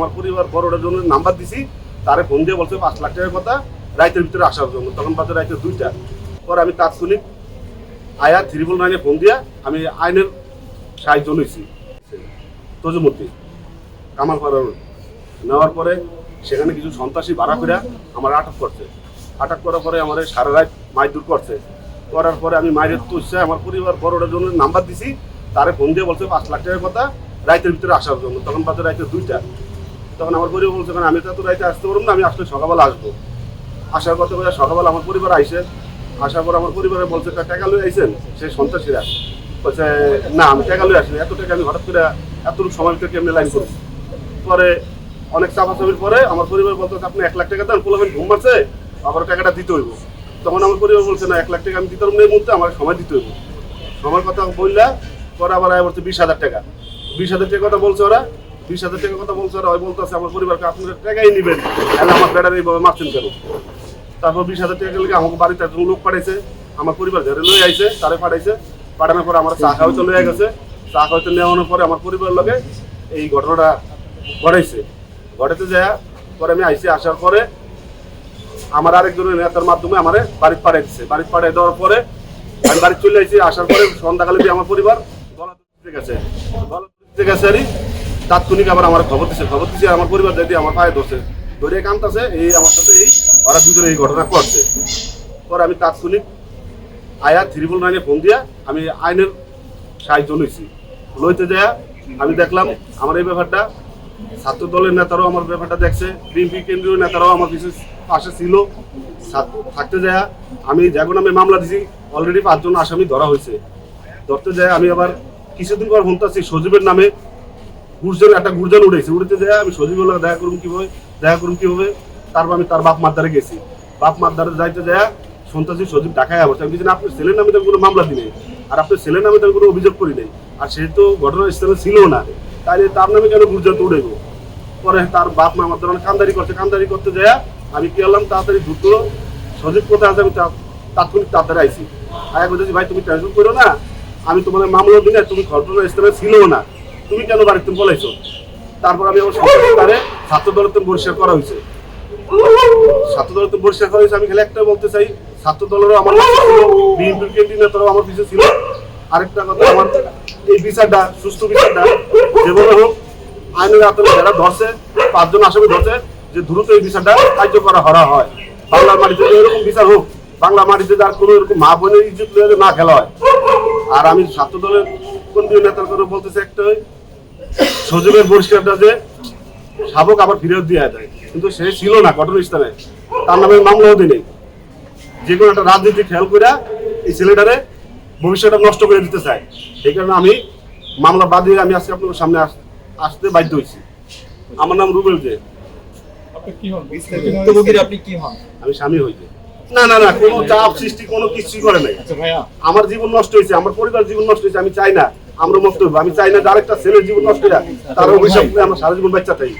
আমার পরিবার বড়টার জন্য নাম্বার দিছি, তারে ফোন দিয়ে বলছে পাঁচ লাখ টাকার কথা, রাইতের ভিতরে আসার জন্য। তখন বাজে রাইতে দুইটা। পরে আমি তাৎক্ষণিক আয়া ত্রিপল নাইনে ফোন দিয়া আমি আইনের সাহায্য নিয়েছি তজুমতি কামাল পাড়ার নেওয়ার পরে সেখানে কিছু সন্ত্রাসী ভাড়া করে আমার আটক করছে। আটক করার পরে আমার সারা রাত মারধর করছে। করার পরে আমি মায়ের তুলছে আমার পরিবার বড়টার জন্য নাম্বার দিছি, তারে ফোন দিয়ে বলছে পাঁচ লাখ টাকার কথা, রাইতের ভিতরে আসার জন্য। তখন বাজে রাইতে দুইটা। তখন আমার পরিবার বলছে "কারণ আমি তো এত রাইতে আসতে পারব না, আমি আসলে সকালবেলা আসব। আসার কথা বলে, সকালবেলা আমার পরিবার আইসে। আসার পর আমার পরিবারে বলছে, "তা টাকা লই আইসেন সেই সন্ত্রাসীরা। বলছে, না, আমি টাকা লই আসিনি, এত টাকা আমি হঠাৎ করে এতটুকু সময় ভিতরে কেমনি লাইন করি পরে অনেক চাপাচাপির পরে আমার পরিবার বলতে আপনি এক লাখ টাকা দেন, পোলাবেন ঘুম মারছে আবার টাকাটা দিতে হইব। তখন আমার পরিবার বলছে, না, এক লাখ টাকা আমি দিতে পারব এই মুহূর্তে, আমার সময় দিতে হইব। সময় কথা বললে, পরে আবার আয় বলছে বিশ হাজার টাকা। বিশ হাজার টাকা কথা বলছে ওরা বিশ হাজার টাকা কথা বলছে ওরা বলতেছে, আমার পরিবারকে আপনারা টাকাই নেবেন, তাহলে আমার বেড়ার এইভাবে মারছেন কেন? তারপর বিশ হাজার টাকা লেগে আমাকে বাড়িতে একজন লোক পাঠাইছে, আমার পরিবার ঘরে লয়ে আইছে, তারে পাঠাইছে। পাঠানোর পরে আমার চা খাওয়াইতে লয়ে গেছে। চা খাওয়াইতে নেওয়ানোর পরে আমার পরিবার লগে এই ঘটনাটা ঘটাইছে। ঘটাতে যায় পরে আমি আইসি আসার পরে আমার আরেকজনের নেতার মাধ্যমে আমার বাড়িতে পাঠাই দিচ্ছে বাড়িতে পাঠাই দেওয়ার পরে আমি বাড়ি চলে আইছি, আসার পরে সন্ধ্যাকালে আমার পরিবার গলা গেছে। গলা গেছে আরই তাৎক্ষণিক আবার আমার খবর দিছে খবর দিছে, আমার পরিবার যদি আমার পায়ে ধরছে। ধরে কামতাছে এই আমার সাথে এই ওরা দুজনে এই ঘটনা করছে পরে আমি তাৎক্ষণিক আয়া ত্রিপুল নাইনে ফোন দিয়া আমি আইনের সাহায্য লইছি। লইতে যায় আমি দেখলাম আমার এই ব্যাপারটা ছাত্র দলের নেতারাও আমার ব্যাপারটা দেখছে বিএনপি কেন্দ্রীয় নেতারাও আমার কিছু পাশে ছিল। থাকতে যায় আমি জাগো নামে মামলা দিছি অলরেডি পাঁচজন আসামি ধরা হয়েছে। ধরতে যায় আমি আবার কিছুদিন পর শুনতেছি সজীবের নামে। গুর্জন একটা গুর্জন উঠেছে উড়তে যায় আমি সজীবের লগে দেখা করুন কীভাবে? দেখা করুন কীভাবে? তারপর আমি তার বাপ মাদ্দারে গেছি। বাপ মাদ্দারে যাইতে যায় শুনতেছি সজীব ঢাকায় আবার। আমি না, আপনার ছেলের নামে তো আমি কোনো মামলা দিই আর আপনার ছেলের নামে তো আমি কোনো অভিযোগ করি নাই। আর সে তো ঘটনাস্থলে ছিল না। তাইলে তার নামে কেন গুর্জন উড়েব পরে তার বাপ মা আমার ধরনের কান্দারি করছে। কান্দারি করতে যায় আমি কি করলাম? তাড়াতাড়ি দ্রুত সজীব কোথায় আছে আমি তাৎক্ষণিক তাড়াতাড়ি আইসি আয়া বলতেছি ভাই, তুমি টেনশন করো না। আমি তোমার মামলা দিনে তুমি ঘটনা স্থানে ছিল না। তুমি কেন বাড়িতে বলাইছো তারপর আমি আমার ছাত্র দলের তো বরিষ্কার করা হয়েছে। ছাত্র দলের তো বরিষ্কার করা হয়েছে, আমি খালি একটা বলতে চাই, ছাত্র দলেরও আমার বিএনপির কেন্দ্রীয় নেতারাও আমার পিছনে ছিল। আরেকটা কথা, আমার এই বিচারটা সুস্থ বিচারটা, যেভাবে হোক, আইনের আতঙ্কে যারা ধরছে, পাঁচজন আসামি ধরছে, যে দ্রুত এই বিচারটা কার্য করা হরা হয়। বাংলার মাটিতে এরকম বিচার হোক বাংলা মাটিতে যার কোনো এরকম মা বোনের ইজ্জত না খেলা হয়, আর আমি ছাত্র দলের কেন্দ্রীয় নেতার করে বলতেছে একটাই সজীবের পরিষ্কারটা যে শাবক আবার ফিরত দিয়ে দেয়। কিন্তু সে ছিল না ঘটনাস্থানে তার নামে মামলাও দিই নেই যে কোনো একটা রাজনীতি খেয়াল করে এই ছেলেটারে ভবিষ্যৎটা নষ্ট করে দিতে চায়। সেই কারণে আমি মামলা বাদ দিয়ে আমি আজকে আপনার সামনে আস- আসতে বাধ্য হয়েছি। আমার নাম রুবেল যে। আপনি কি হন? ভুক্তভোগীর আপনি কি হন? আমি স্বামী হয়েছে না না না কোনো চাপ সৃষ্টি কোনো কিছুই করে নাই। আচ্ছা আমার জীবন নষ্ট হয়েছে আমার পরিবার জীবন নষ্ট হয়েছে আমি চাই না। আমরা মস্ত আমি চাই না আরেকটা ছেলের জীবন নষ্ট হয়ে তার অভিশাপ আমার সারা জীবন বাচ্চা থাকি।